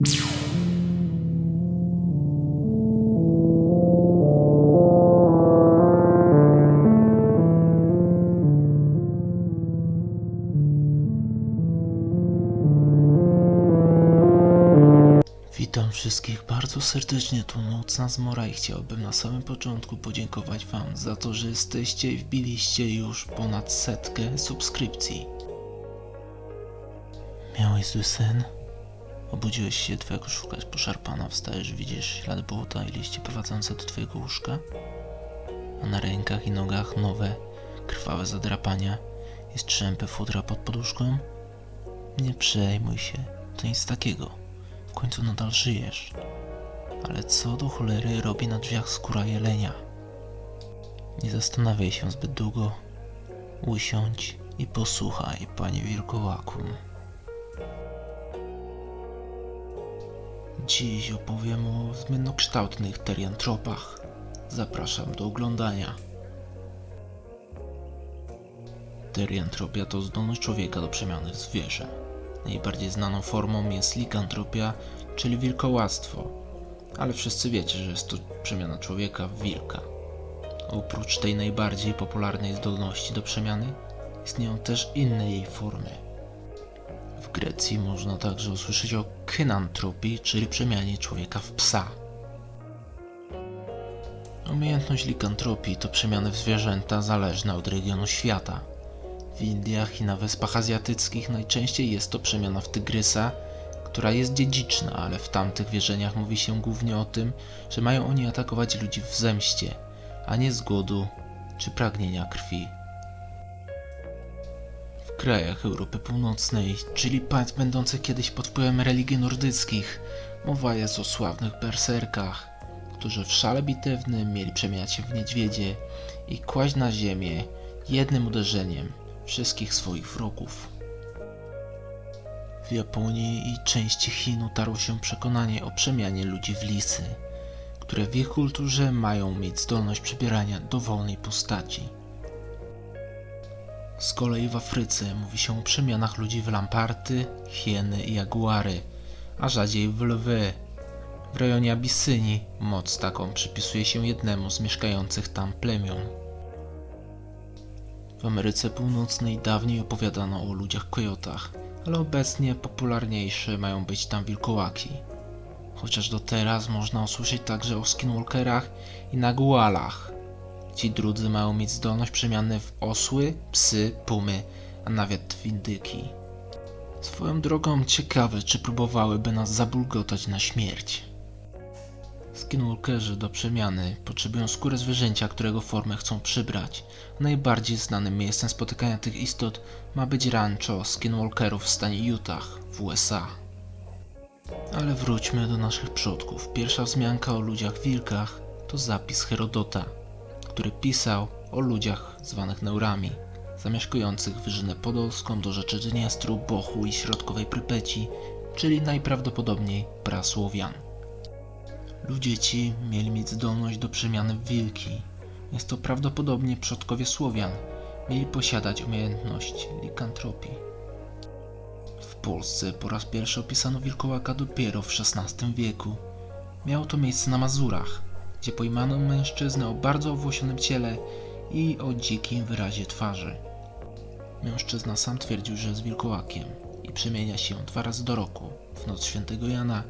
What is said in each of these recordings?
Witam wszystkich bardzo serdecznie, tu Nocna Zmora i chciałbym na samym początku podziękować wam za to, że jesteście i wbiliście już ponad setkę subskrypcji. Miałeś zły sen? Obudziłeś się, twojego szukać poszarpana, wstajesz, widzisz ślady błota i liście prowadzące do twojego łóżka? A na rękach i nogach nowe, krwawe zadrapania i strzępy futra pod poduszką? Nie przejmuj się, to nic takiego. W końcu nadal żyjesz. Ale co do cholery robi na drzwiach skóra jelenia? Nie zastanawiaj się zbyt długo. Usiądź i posłuchaj, panie wilkołaku. Dziś opowiem o zmiennokształtnych teriantropach. Zapraszam do oglądania. Teriantropia to zdolność człowieka do przemiany w zwierzę. Najbardziej znaną formą jest likantropia, czyli wilkołactwo, ale wszyscy wiecie, że jest to przemiana człowieka w wilka. Oprócz tej najbardziej popularnej zdolności do przemiany, istnieją też inne jej formy. W Grecji można także usłyszeć o kynantropii, czyli przemianie człowieka w psa. Umiejętność likantropii to przemiany w zwierzęta zależne od regionu świata. W Indiach i na Wyspach Azjatyckich najczęściej jest to przemiana w tygrysa, która jest dziedziczna, ale w tamtych wierzeniach mówi się głównie o tym, że mają oni atakować ludzi w zemście, a nie z głodu czy pragnienia krwi. W krajach Europy Północnej, czyli państw będących kiedyś pod wpływem religii nordyckich, mowa jest o sławnych berserkach, którzy w szale bitewnym mieli przemieniać się w niedźwiedzie i kłaść na ziemię jednym uderzeniem wszystkich swoich wrogów. W Japonii i części Chin utarło się przekonanie o przemianie ludzi w lisy, które w ich kulturze mają mieć zdolność przybierania dowolnej postaci. Z kolei w Afryce mówi się o przemianach ludzi w lamparty, hieny i jaguary, a rzadziej w lwy. W rejonie Abysynii moc taką przypisuje się jednemu z mieszkających tam plemion. W Ameryce Północnej dawniej opowiadano o ludziach kojotach, ale obecnie popularniejsze mają być tam wilkołaki. Chociaż do teraz można usłyszeć także o skinwalkerach i nagualach. Ci drudzy mają mieć zdolność przemiany w osły, psy, pumy, a nawet w indyki. Swoją drogą ciekawe, czy próbowałyby nas zabulgotać na śmierć. Skinwalkerzy do przemiany potrzebują skóry zwierzęcia, którego formę chcą przybrać. Najbardziej znanym miejscem spotykania tych istot ma być rancho skinwalkerów w stanie Utah w USA. Ale wróćmy do naszych przodków. Pierwsza wzmianka o ludziach wilkach to zapis Herodota, który pisał o ludziach zwanych Neurami, zamieszkujących Wyżynę Podolską do rzeczy Dniestru, Bochu i środkowej Prypeci, czyli najprawdopodobniej prasłowian. Ludzie ci mieli mieć zdolność do przemiany w wilki. Jest to prawdopodobnie przodkowie Słowian. Mieli posiadać umiejętność likantropii. W Polsce po raz pierwszy opisano wilkołaka dopiero w XVI wieku. Miało to miejsce na Mazurach, gdzie pojmano mężczyznę o bardzo owłosionym ciele i o dzikim wyrazie twarzy. Mężczyzna sam twierdził, że jest wilkołakiem i przemienia się dwa razy do roku, w noc świętego Jana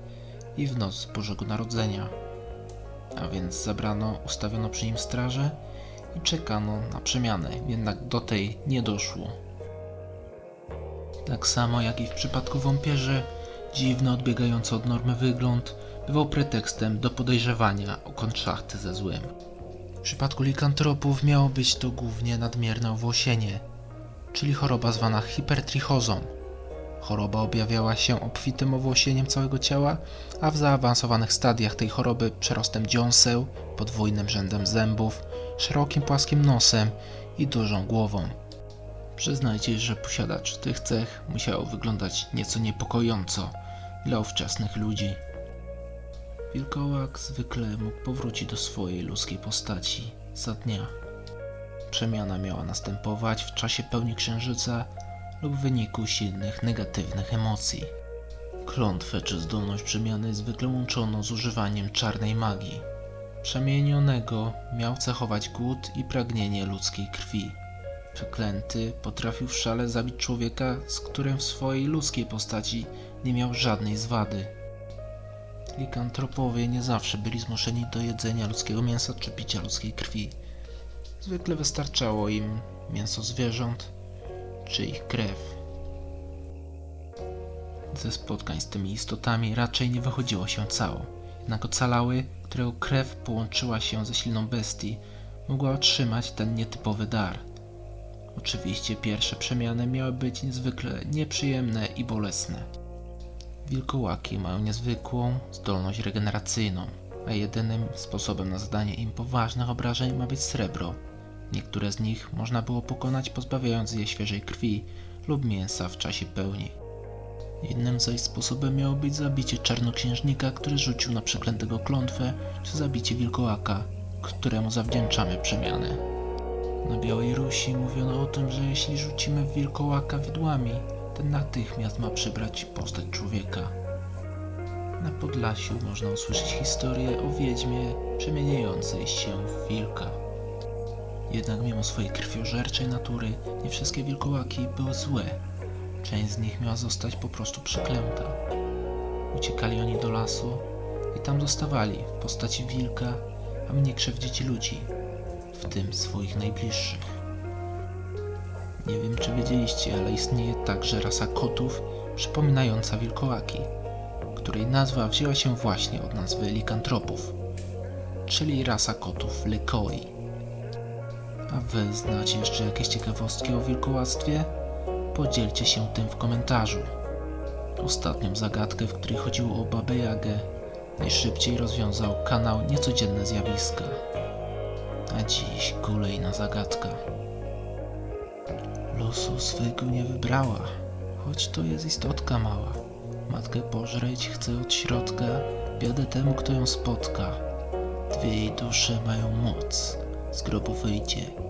i w noc Bożego Narodzenia. A więc zabrano, ustawiono przy nim straże i czekano na przemianę, jednak do tej nie doszło. Tak samo jak i w przypadku wąpierzy, dziwny, odbiegający od normy wygląd bywał pretekstem do podejrzewania o kontraszty ze złem. W przypadku likantropów miało być to głównie nadmierne owłosienie, czyli choroba zwana hipertrichozą. Choroba objawiała się obfitym owłosieniem całego ciała, a w zaawansowanych stadiach tej choroby przerostem dziąseł, podwójnym rzędem zębów, szerokim płaskim nosem i dużą głową. Przyznajcie, że posiadacz tych cech musiał wyglądać nieco niepokojąco dla ówczesnych ludzi. Wilkołak zwykle mógł powrócić do swojej ludzkiej postaci za dnia. Przemiana miała następować w czasie pełni księżyca lub w wyniku silnych negatywnych emocji. Klątwę czy zdolność przemiany zwykle łączono z używaniem czarnej magii. Przemienionego miał cechować głód i pragnienie ludzkiej krwi. Przeklęty potrafił w szale zabić człowieka, z którym w swojej ludzkiej postaci nie miał żadnej zwady. Likantropowie nie zawsze byli zmuszeni do jedzenia ludzkiego mięsa czy picia ludzkiej krwi. Zwykle wystarczało im mięso zwierząt czy ich krew. Ze spotkań z tymi istotami raczej nie wychodziło się cało. Jednak ocalały, którego krew połączyła się ze silną bestii, mogła otrzymać ten nietypowy dar. Oczywiście pierwsze przemiany miały być niezwykle nieprzyjemne i bolesne. Wilkołaki mają niezwykłą zdolność regeneracyjną, a jedynym sposobem na zadanie im poważnych obrażeń ma być srebro. Niektóre z nich można było pokonać pozbawiając je świeżej krwi lub mięsa w czasie pełni. Innym zaś sposobem miało być zabicie czarnoksiężnika, który rzucił na przeklętego klątwę, czy zabicie wilkołaka, któremu zawdzięczamy przemiany. Na Białej Rusi mówiono o tym, że jeśli rzucimy wilkołaka widłami, ten natychmiast ma przybrać postać człowieka. Na Podlasiu można usłyszeć historię o wiedźmie przemieniającej się w wilka. Jednak mimo swojej krwiożerczej natury, nie wszystkie wilkołaki były złe. Część z nich miała zostać po prostu przeklęta. Uciekali oni do lasu i tam zostawali w postaci wilka, a mnie krzywdzić ludzi, w tym swoich najbliższych. Nie wiem, czy wiedzieliście, ale istnieje także rasa kotów przypominająca wilkołaki, której nazwa wzięła się właśnie od nazwy likantropów, czyli rasa kotów Lykoi. A wy znacie jeszcze jakieś ciekawostki o wilkołactwie? Podzielcie się tym w komentarzu. Ostatnią zagadkę, w której chodziło o Babę Jagę, najszybciej rozwiązał kanał Niecodzienne Zjawiska. A dziś kolejna zagadka. Losu swego nie wybrała, choć to jest istotka mała. Matkę pożreć chce od środka, biedę temu, kto ją spotka. Dwie jej dusze mają moc, z grobu wyjdzie.